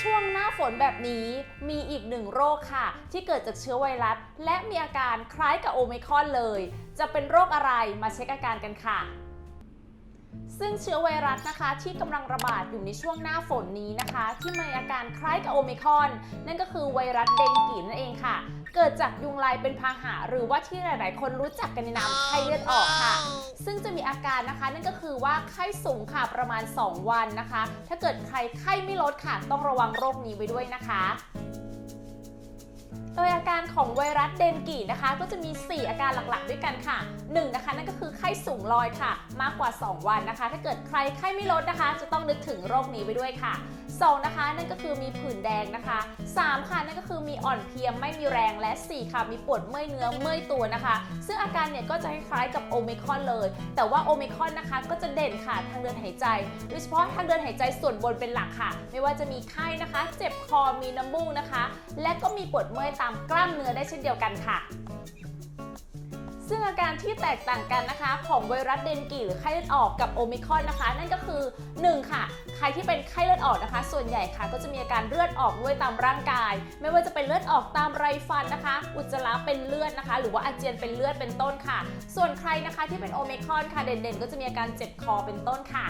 ช่วงหน้าฝนแบบนี้มีอีกหนึ่งโรคค่ะ ที่เกิดจากเชื้อไวรัส และมีอาการคล้ายกับโอมิคอนเลย จะเป็นโรคอะไรมาเช็คอาการกันค่ะ ซึ่งเชื้อไวรัสนะคะที่กำลังระบาดอยู่ในช่วงหน้าฝนนี้นะคะ ที่มีอาการคล้ายกับโอไมคอน นั่นก็คือไวรัสเดงกีนั่นเองค่ะ เกิดจากยุงลายเป็นพาหะหรือว่าที่หลาย ๆ คนรู้จักกันในนามไข้เลือดออกค่ะ ซึ่งจะมีอาการนะคะ นั่นก็คือว่าไข้สูงค่ะประมาณ 2 วันนะคะ ถ้าเกิดใครไข้ไม่ลดค่ะ ต้องระวังโรคนี้ไว้ด้วยนะคะ โดยอาการของไวรัสเดนกีนะคะ ก็จะมี 4 อาการหลักๆ ด้วยกันค่ะ 1. นะคะนั่นก็คือไข้สูงลอยค่ะ มากกว่า 2 วันนะคะ ถ้าเกิดใครไข้ไม่ลดนะคะ จะต้องนึกถึงโรคนี้ไปด้วยค่ะ 2. นะคะ นั่นก็คือมีผื่นแดงนะคะ 3. ค่ะนั่นก็คือมีอ่อนเพลียไม่มีแรงและ 4 ค่ะ มีปวดเมื่อยเนื้อเมื่อยตัวนะคะ ซึ่งอาการเนี่ยก็จะคล้ายๆกับโอมิคอนเลย แต่ว่าโอมิคอนนะคะก็จะเด่นค่ะทางเดินหายใจโดยเฉพาะทางเดินหายใจส่วนบนเป็นหลักค่ะ ไม่ว่าจะมีไข้นะคะ เจ็บคอมีน้ำมูกนะคะ และก็มีปวดเมื่อยตามกล้ามเนื้อได้เช่นเดียวกันค่ะ ซึ่งอาการที่แตกต่างกันนะคะ ของไวรัสเดนกีหรือไข้เลือดออกกับโอมิครอนนะคะ นั่นก็คือ 1 ค่ะ ใครที่เป็นไข้เลือดออกนะคะ ส่วนใหญ่ค่ะก็จะมีอาการเลือดออกด้วยตามร่างกาย ไม่ว่าจะเป็นเลือดออกตามไรฟันนะคะ อุจจาระเป็นเลือดนะคะ หรือว่าอาเจียนเป็นเลือดเป็นต้นค่ะ ส่วนใครนะคะที่เป็นโอมิครอนค่ะเด่นๆ ก็จะมีอาการเจ็บคอเป็นต้นค่ะ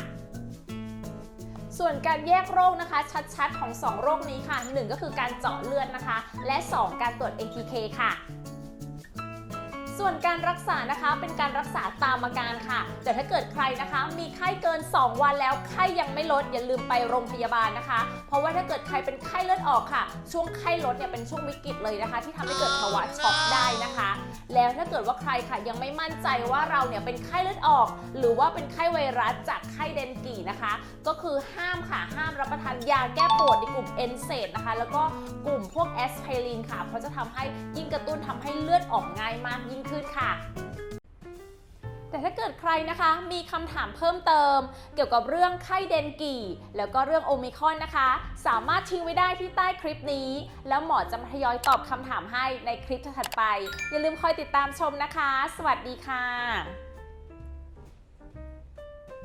ส่วนการแยกโรคนะคะ ชัดๆ ของ 2 โรคนี้ค่ะ 1 ก็คือการเจาะเลือดนะคะ และ 2 การตรวจ ATK ค่ะส่วนการรักษานะคะเป็นการรักษาตามอาการค่ะ แต่ถ้าเกิดใครนะคะ มีไข้เกิน 2 วันแล้วไข้ยังไม่ลดอย่าลืมไปโรงพยาบาลนะคะ เพราะว่าถ้าเกิดใครเป็นไข้เลือดออกค่ะ ช่วงไข้ลดเนี่ยเป็นช่วงวิกฤตเลยนะคะ ที่ทำให้เกิดภาวะช็อกได้นะคะ แล้วถ้าเกิดว่าใครค่ะยังไม่มั่นใจว่าเราเนี่ยเป็นไข้เลือดออก หรือว่าเป็นไข้ไวรัสจากไข้เดนกีนะคะ ก็คือห้ามค่ะห้ามรับประทานยาแก้ปวดในกลุ่มเอนเซดนะคะแล้วก็กลุ่มพวกแอสไพรินค่ะเพราะจะทำให้ยิ่งกระตุ้นทำให้เลือดออกง่ายมากยิ่งขึ้นค่ะ ถ้าเกิดใครนะคะ มีคำถามเพิ่มเติม เกี่ยวกับเรื่องไข้เดนกีแล้วก็เรื่องโอมิคอนนะคะ สามารถทิ้งไว้ได้ที่ใต้คลิปนี้ แล้วหมอจะมาทยอยตอบคำถามให้ในคลิปถัดไป อย่าลืมคอยติดตามชมนะคะ สวัสดีค่ะ